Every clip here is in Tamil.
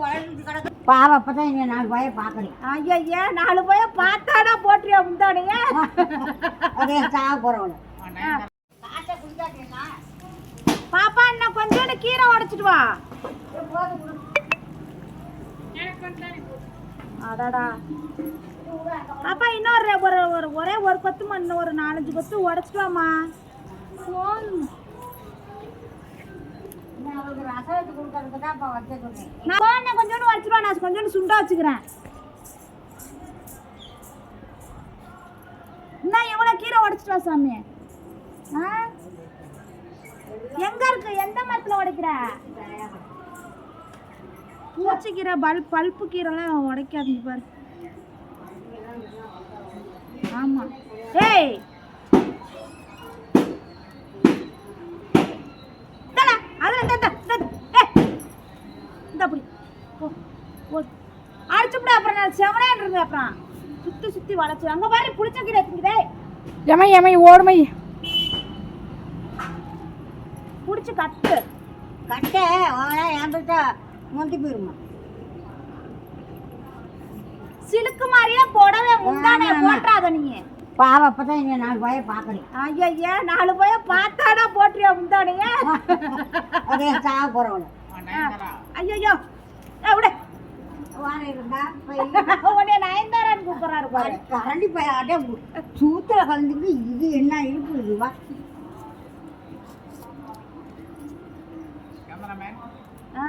உழைச்சிட்டு கிடக்கு. பாவம் அப்போ தான் இங்கே நாலு பய பார்க்குறேன் ஐயா நாலு போய் பார்த்தாடா அதே சாக காய்ச்சல் குடிக்காட்டீங்களா பாப்பா இன்னும் கொஞ்சோண்டு கீரை உடைச்சிட்டு வா. அடடா. பாப்பா இன்னொரு ஒரு ஒரு ஒரே ஒரு கொத்து மண் ஒரு நாலஞ்சு கொத்து உடைச்சிட்டு வாமா போதும். நான் கொஞ்சோண்டு உடைச்சிட்டு வா நான் கொஞ்சோண்டு சுண்டா வச்சுக்கிறேன். இன்னும் எவ்வளோ கீரை உடைச்சிட்டு சாமி. ஆ? எங்க இருக்கு? எந்த மரத்துல உடைக்கிற? பூச்சிக்கீரை பல் பல்ப்பு கீரைலாம் உடைக்காதீங்க பாரு. ஆமா. ஏய்! இந்த இந்த இந்த, ஏய். இந்த அப்படி போ போ. அடிச்சுவிட அப்புறம் நான் செவனே இருந்தேன் அப்புறம். சுத்தி சுத்தி வளைச்சு அங்க பாரு புளிச்ச கீரை இருக்குதே எமை எமை ஓடுமை புடிச்சு கட்டு. கட்டை என்கிட்ட முந்தி போயிருமா சிலுக்கு மாதிரியே புடவை முந்தானே. போட்டுறாத நீங்க பாவம் இங்கே நாலு பய பார்க்குறேன் ஐயா நாலு போய் பார்த்தாடா போட்டுறியா முந்தானைய அதே சாக போகிறவங்க ஐயோ விட உன்னைய நயன்தாரான்னு கூப்பிடுறாரு பாரு. கரண்டி பைய அடே சூத்துல கலந்துக்கு இது என்ன இழுப்பு இதுவா ஆ.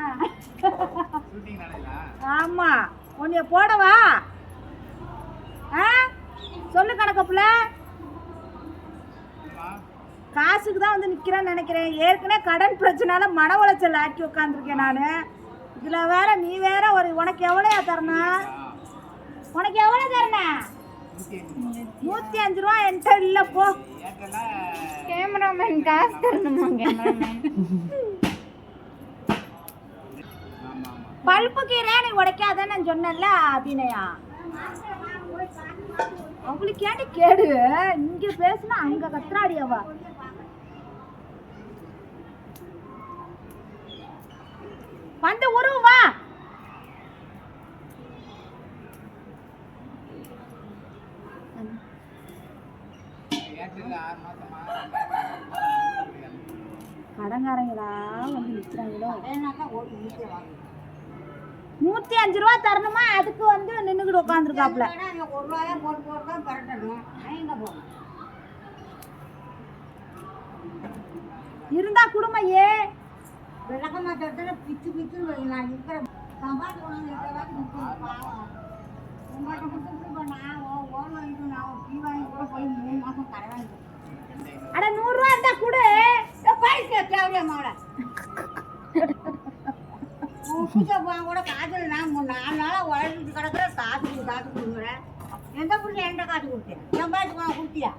ஆமா. உன்னைய போடவா? ஆ? சொல்லு கணக்கப்புல காசுக்கு தான் வந்து நிக்கிறேன்னு நினைக்கிறேன். ஏற்கனவே கடன் பிரச்சனால மன உளைச்சல் ஆக்கி உட்காந்துருக்கேன் நான். இதுல வேற நீ வேற ஒரு உனக்கு எவ்வளோயா தரணும் உனக்கு எவ்வளோ தரணும் நூத்தி அஞ்சு ரூபா என்கிட்ட இல்ல போ. கேமராமேன் காசு தரணுமா கேமராமேன் பல்ப்பு கீரை நீ உடைக்காதன்னு நான் சொன்னேன்ல அபிநயா? அவங்களுக்கு ஏன்டி கேடு? இங்க பேசுனா அங்க கத்துறாடி அவ. வந்து உருவமா வா. கடங்காரங்களா வந்து நிக்கிறாங்களோ? நூத்தி அஞ்சு ரூபா தரணுமா? அதுக்கு வந்து நின்றுக்கிட்டு உட்காந்துருக்காப்ல ஒரு ரூபாயா போட்டு போட்டு தான் பரட்டணும் போகணும் இருந்தா விளக்கமா தொட்டா பிச்சு பிச்சுன்னு வை. நான் இருக்கிற சம்பாதி கொண்டு பாவம் உங்கள்கிட்ட கொடுத்துட்டு இப்போ நான் ஓ- ஓன் வாங்கிட்டு நான் டீ வாங்கி கூட போய் மூணு மாசம் கடை வாங்கிட்டு அட நூறு ரூபா இருந்தா குடு பைசா தேவையா மாவளை உப்பிச்ச போங்க கூட காய்ச்சல் நான் நாலு நாளாக உழைச்சிட்டு கிடக்குற காசு காசு கொடுங்குறேன் எந்த புரிஞ்ச என்கிட்ட காசு கொடுத்தேன் பாய்ச்சி வாங்க கொடுத்தியா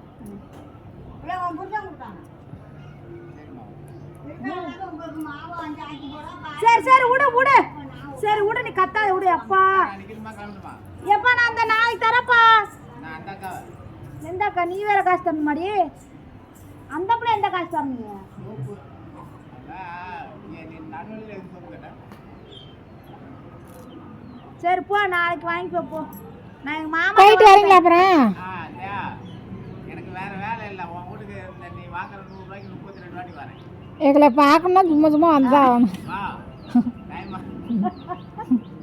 சரி சரி விடு விடு சரி விடு நீ கத்தாத விடு அப்பா. எப்பா நான் அந்த நாளைக்கு தரப்பா? எந்தக்கா நீ வேற காசு தரணும் மாடி? அந்த பிள்ளை எந்த காசு தரணும்? சரி போ நாளைக்கு வாங்கிக்கோ போ நான் எங்க மாமா போயிட்டு வரீங்களா அப்புறம்? எனக்கு வேற வேலை இல்லை. உன் வீட்டுக்கு நீ வாங்குற நூறு ரூபாய்க்கு முப்பத்தி ரெண்டு வாட்டி வரேன். એટલે પાક નથી મજમાં જવાનું.